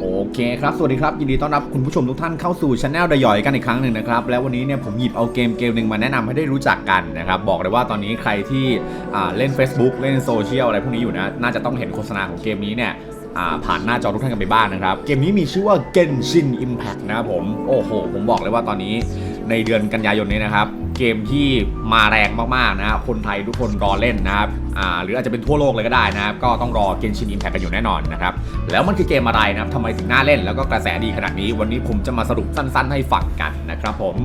โอเคครับ สวัสดีครับ ยินดีต้อนรับคุณผู้ชมทุกท่านเข้าสู่ช anel ดยอยกันอีกครั้งหนึ่งนะครับ แล้ววันนี้เนี่ยผมหยิบเอาเกมเกมหนึ่งมาแนะนำให้ได้รู้จักกันนะครับ บอกเลยว่าตอนนี้ใครที่เล่น Facebook เล่นโซเชียลอะไรพวกนี้อยู่นะ น่าจะต้องเห็นโฆษณาของเกมนี้เนี่ยผ่านหน้าจอทุกท่านกันไปบ้างนะครับ เกมนี้มีชื่อว่า Genshin Impact นะครับผม โอ้โห ผมบอกเลยว่าตอนนี้ในเดือนกันยายนนี้นะครับ เกมที่มาแรงมากๆนะครับคนไทยทุกคนรอเล่นนะครับอ่าหรืออาจจะเป็นทั่วโลกเลยก็ได้นะครับก็ต้องรอ Genshin Impact กันอยู่แน่นอนนะครับแล้วมันคือเกมอะไรนะครับทำไมถึงน่าเล่นแล้วก็กระแสดีขนาดนี้ วันนี้ผมจะมาสรุปสั้น ๆ ให้ฟังกันนะครับผม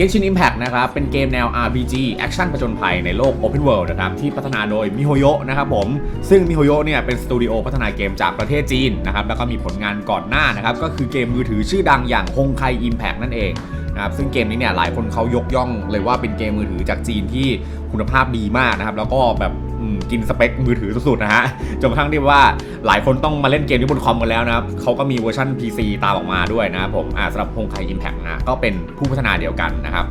Genshin Impact นะครับ เป็นเกมแนว RPG แอคชั่นผจญภัยในโลก Open World นะครับ ที่พัฒนาโดย MiHoYo นะครับผม ซึ่ง MiHoYo เนี่ยเป็นสตูดิโอพัฒนาเกมจากประเทศจีนนะครับ แล้วก็มีผลงานก่อนหน้านะครับ ก็คือเกมมือถือชื่อดังอย่าง Honkai Impact นั่นเอง นะครับซึ่งเกมนี้เนี่ยหลายคนเขายกย่องเลยว่าเป็นเกมมือถือจากจีนที่คุณภาพดีมากนะครับ แล้วก็แบบกินสเปคมือถือสุดๆนะฮะจนกระทั่งที่ว่าหลายคนต้องมาเล่นเกมนี้บนคอมกันแล้วนะครับเขาก็มีเวอร์ชัน PC ตามออกมาด้วยนะครับผมอ่าสำหรับ Honkai Impact นะก็เป็นผู้พัฒนาเดียวกันนะครับ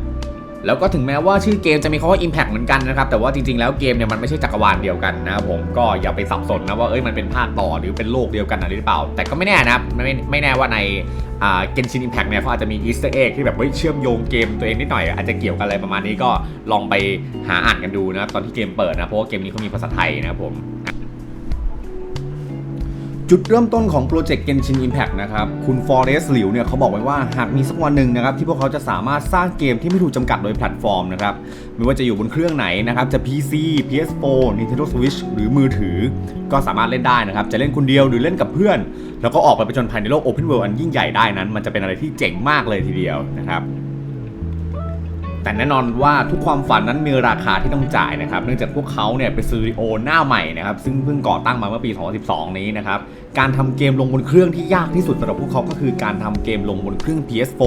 แล้วก็ถึงแม้ว่าชื่อเกมจะมีคำว่า Impact เหมือนกันนะครับ แต่ว่าจริงๆแล้วเกมเนี่ยมันไม่ใช่จักรวาลเดียวกันนะครับผมก็อย่าไปสับสนนะว่าเอ้ยมันเป็นภาคต่อหรือเป็นโลกเดียวกันอะไรหรือเปล่า แต่ก็ไม่แน่นะครับไม่ไม่แน่ว่าในอ่า Genshin Impact เนี่ยเขาอาจจะมี Easter egg ที่แบบเฮ้ยเชื่อมโยงเกมตัวเองนิดหน่อย อาจจะเกี่ยวกันอะไรประมาณนี้ก็ลองไปหาอ่านกันดูนะครับตอนที่เกมเปิดนะเพราะว่าเกมนี้เขามีภาษาไทยนะครับผม จุดเริ่มต้นของโปรเจกต์ Genshin Impact นะครับ คุณ Forest หลิวเนี่ยเขาบอกไว้ว่าหากมีสักวันหนึ่งนะครับที่พวกเขาจะสามารถสร้างเกมที่ไม่ถูกจำกัดโดยแพลตฟอร์มนะครับ ไม่ว่าจะอยู่บนเครื่องไหนนะครับ จะ PC PS4 Nintendo Switch หรือมือถือ ก็สามารถเล่นได้นะครับ จะเล่นคนเดียวหรือเล่นกับเพื่อน แล้วก็ออกไปประจนภัยในโลก Open World อันยิ่งใหญ่ได้นั้น มันจะเป็นอะไรที่เจ๋งมากเลยทีเดียวนะครับ แต่แน่นอนว่าทุกความฝันนั้นมีราคาที่ต้องจ่ายนะครับ เนื่องจากพวกเขาเนี่ยเป็นสตูดิโอหน้าใหม่นะครับ ซึ่งเพิ่งก่อตั้งมาเมื่อปี 2012 นี้นะครับ การทำเกมลงบนเครื่องที่ยากที่สุดสำหรับพวกเขาก็คือการทำเกมลงบนเครื่อง PS4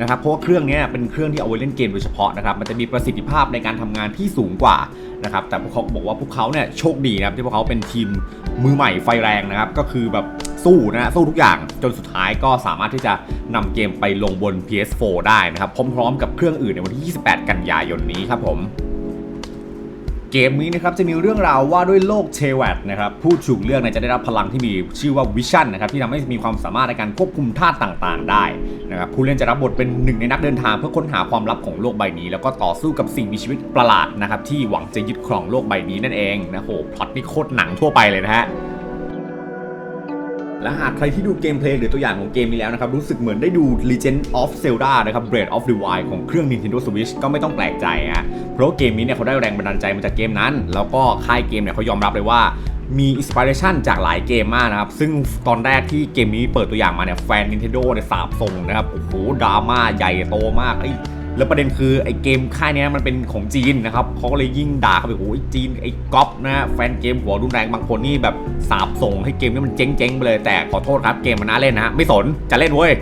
นะครับ เพราะว่าเครื่องนี้เป็นเครื่องที่เอาไว้เล่นเกมโดยเฉพาะนะครับ มันจะมีประสิทธิภาพในการทำงานที่สูงกว่านะครับ แต่พวกเขาบอกว่าพวกเขาเนี่ยโชคดีนะครับที่พวกเขาเป็นทีมมือใหม่ไฟแรงนะครับ ก็คือแบบ สู้นะฮะสู้ทุกอย่างจนสุดท้ายก็สามารถที่จะนำเกมไปลงบน PS4 ได้นะครับ พร้อมๆ กับเครื่องอื่นในวันที่ 28 กันยายนนี้ครับผมเกมนี้นะครับจะมีเรื่องราวว่าด้วยโลกเชวัตนะครับผู้ถูกเลือกเนี่ยจะได้รับพลังที่มีชื่อว่าวิชั่นนะครับที่ทำให้มีความสามารถในการควบคุมธาตุต่างๆ ได้นะครับผู้เล่นจะรับบทเป็นหนึ่งในนักเดินทางเพื่อค้นหาความลับของโลกใบนี้ แล้วก็ต่อสู้กับสิ่งมีชีวิตประหลาดนะครับที่หวังจะยึดครองโลกใบนี้นั่นเองนะโหพล็อตนี่โคตรหนังทั่วไปเลยนะฮะ และหากใครที่ดูเกมเพลย์หรือตัวอย่างของเกมนี้แล้วนะครับ รู้สึกเหมือนได้ดู Legend of Zelda นะครับ Breath of the Wild ของเครื่อง Nintendo Switch ก็ไม่ต้องแปลกใจฮะเพราะเกมนี้เนี่ยเขาได้แรงบันดาลใจมาจากเกมนั้น แล้วก็ค่ายเกมเนี่ยเขายอมรับเลยว่ามีอินสปิเรชันจากหลายเกมมากนะครับ ซึ่งตอนแรกที่เกมนี้เปิดตัวอย่างมาเนี่ยแฟน Nintendo เนี่ยสาบส่งนะครับ โอ้โหดราม่าใหญ่โตมากไอ้ แล้วประเด็นคือไอ้เกมค่ายนี้มันเป็นของจีนนะครับเขาก็เลยยิ่งด่าเขาไปโอ้ยจีนไอ้ก๊อปนะแฟนเกมหัวรุนแรงบางคนนี่แบบสาบส่งให้เกมนี้มันเจ๊งๆไปเลยแต่ขอโทษครับเกมมันน่าเล่นนะฮะไม่สนจะเล่นเว้ย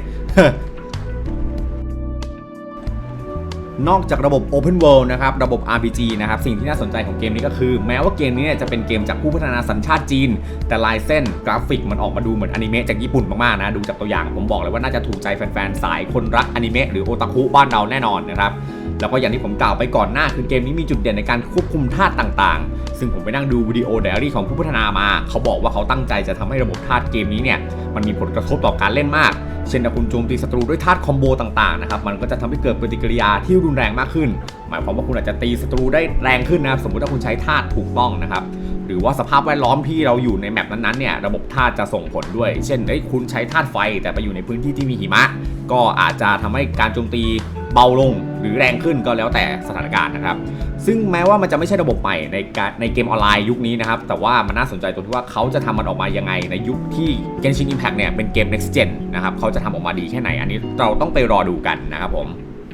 นอกจากระบบ Open World นะครับ ระบบ RPG นะครับ สิ่งที่น่าสนใจของเกมนี้ก็คือ แม้ว่าเกมนี้เนี่ยจะเป็นเกมจากผู้พัฒนาสัญชาติจีน แต่ลายเส้นกราฟิกมันออกมาดูเหมือนอนิเมะจากญี่ปุ่นมาก ๆ นะ ดูจากตัวอย่างผมบอกเลยว่าน่าจะถูกใจแฟน ๆ สายคนรักอนิเมะหรือโอตาคุบ้านเราแน่นอนนะครับ แล้วก็อย่างที่ผมกล่าวไปก่อนหน้าคือเกมนี้มีจุดเด่นในการควบคุมธาตุต่าง ๆ ซึ่งผมไปนั่งดูวิดีโอไดอารี่ของผู้พัฒนามา เขาบอกว่าเขาตั้งใจจะทำให้ระบบธาตุเกมนี้เนี่ยมันมีผลกระทบต่อการเล่นมาก เช่นถ้าคุณโจมตีศัตรูด้วยธาตุคอมโบต่างๆนะครับมันก็จะทำให้เกิดปฏิกิริยาที่รุนแรงมากขึ้น หมายความว่าคุณอาจจะตีศัตรูได้แรงขึ้นนะครับสมมติถ้าคุณใช้ธาตุถูกต้องนะครับหรือว่าสภาพแวดล้อมที่เราอยู่ในแมปนั้นๆเนี่ยระบบธาตุจะส่งผลด้วย เช่นไอ้คุณใช้ธาตุไฟแต่ไปอยู่ในพื้นที่ที่มีหิมะ ก็อาจจะทำให้การโจมตี เบาลงหรือแรงขึ้นก็แล้วแต่สถานการณ์นะครับ ซึ่งแม้ว่ามันจะไม่ใช่ระบบใหม่ในการในเกมออนไลน์ยุคนี้นะครับ แต่ว่ามันน่าสนใจตรงที่ว่าเขาจะทำมันออกมายังไงในยุคที่ Genshin Impact เนี่ยเป็นเกม next gen นะครับเขาจะทำออกมาดีแค่ไหน อันนี้เราต้องไปรอดูกันนะครับผม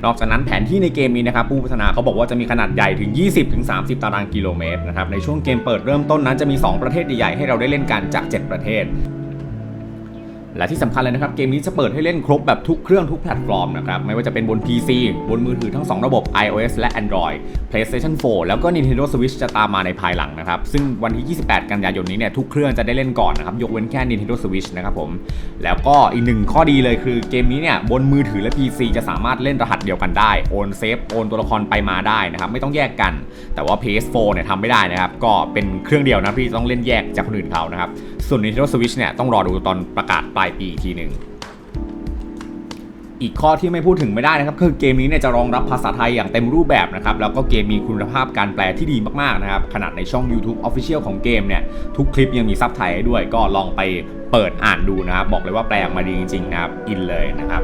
นอกจากนั้นแผนที่ในเกมนี้นะครับผู้พัฒนาเขาบอกว่าจะมีขนาดใหญ่ถึง 20-30 ตารางกิโลเมตรนะครับในช่วงเกมเปิดเริ่มต้นนั้นจะมี 2 ประเทศใหญ่ให้เราได้เล่นกันจาก 7 ประเทศ และที่สำคัญเลยนะครับเกมนี้จะเปิดให้เล่นครบแบบทุกเครื่องทุกแพลตฟอร์มนะครับไม่ว่าจะเป็นบน PC บนมือถือทั้ง 2 ระบบ iOS และ Android PlayStation 4 แล้วก็ Nintendo Switch จะตามมาในภายหลังนะครับซึ่งวันที่ 28 กันยายนนี้เนี่ยทุกเครื่องจะได้เล่นก่อนนะครับยกเว้นแค่ Nintendo Switch นะครับผมแล้วก็อีกหนึ่งข้อดีเลยคือเกมนี้เนี่ยบนมือถือและ PC จะสามารถเล่นรหัสเดียวกันได้โอนเซฟโอนตัวละครไปมาได้นะครับไม่ต้องแยกกัน แต่ว่า PS4 เนี่ยทำไม่ได้นะครับก็เป็นเครื่องเดียวนะที่ต้องเล่นแยกจากคนอื่นเขานะครับส่วน Nintendo Switch เนี่ยต้องรอดูตอนประกาศปลายปีอีกทีหนึ่งอีกข้อที่ไม่พูดถึงไม่ได้นะครับคือเกมนี้เนี่ยจะรองรับภาษาไทยอย่างเต็มรูปแบบนะครับแล้วก็เกมมีคุณภาพการแปลที่ดีมากๆนะครับขนาดในช่อง YouTube Official ของเกมเนี่ยทุกคลิปยังมีซับไทยให้ด้วยก็ลองไปเปิดอ่านดูนะครับบอกเลยว่าแปลออกมาดีจริงๆนะครับอินเลยนะครับ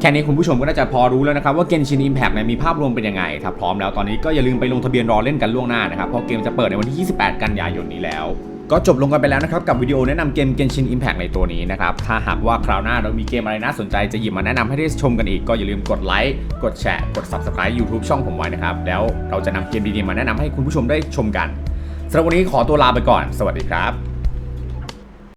แค่นี้คุณผู้ชมก็น่าจะพอรู้แล้วนะครับว่า Genshin Impact เนี่ยมีภาพรวมเป็นยังไงถ้าพร้อมแล้วตอนนี้ก็อย่าลืมไปลงทะเบียนรอเล่นกันล่วงหน้านะครับเพราะเกมจะเปิดในวันที่ 28 กันยายนนี้แล้ว ก็จบลงกันไปแล้วนะครับ กับวิดีโอแนะนำเกม Genshin Impact ในตัวนี้นะครับ ถ้าหากว่าคราวหน้าเรามีเกมอะไรน่าสนใจจะหยิบมาแนะนำให้ได้ชมกันอีก ก็อย่าลืมกดไลค์กดแชร์กด Subscribe YouTube ช่องผมไว้นะครับ แล้วเราจะนำเกมดีๆมาแนะนำให้คุณผู้ชมได้ชมกันสำหรับวันนี้ขอตัวลาไปก่อน สวัสดีครับ